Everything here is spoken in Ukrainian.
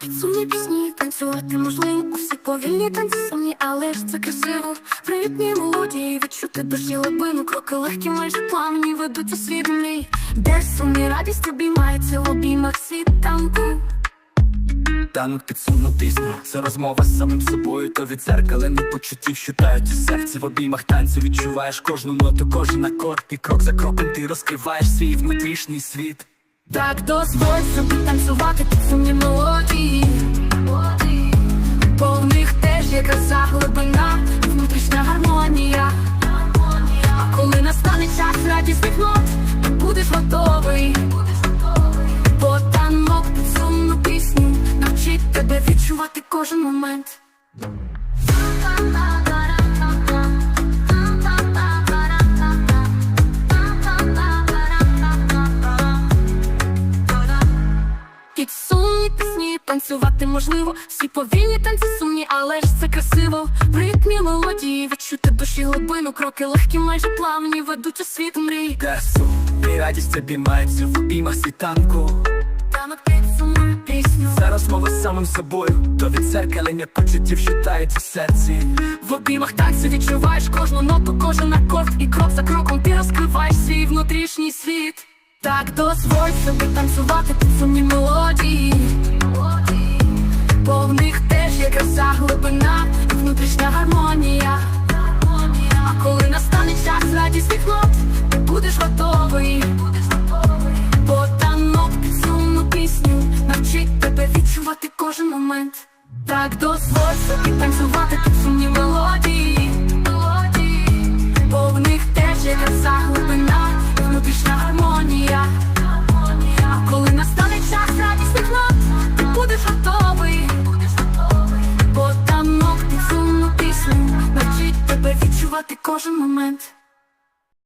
Підсумні пісні танцювати можливо усі повільні танці сумні, але ж це красиво. Привітні мелодії, відчути душі лабину кроки легкі, майже плавні ведуть у світ мрій. Де сумні радість обіймається в обіймах світанку. Танок підсунутись, Це розмова з самим собою, то від зеркалених почуттів, щитають у серці в обіймах танцю відчуваєш кожну ноту, кожен акорд. І крок за кроком ти розкриваєш свій внутрішній світ. Так дозволь собі танцювати під сумні мелодії. Кожен момент. Під сумні пісні танцювати можливо, всі повільні танці сумні, але ж це красиво. В ритмі мелодії відчути душі глибину, кроки легкі, майже плавні, ведуть у світ мрій. Де сум і радість обіймається в обіймах світанку самим собою, то від дзеркалення почуттів, що в серці. В обіймах танцю відчуваєш кожну ноту, кожен акорд. І крок за кроком ти розкриваєш свій внутрішній світ. Так дозволь собі танцювати під сумні мелодії. Бо в них теж є краса глибина внутрішня гармонія момент. Так дозволь собі танцювати під сумні мелодії, бо в них теж є краса глибина, внутрішня гармонія. Коли настане час радісних нот, ти будеш готовий, бо танок під сумну пісню навчить тебе відчувати кожен момент.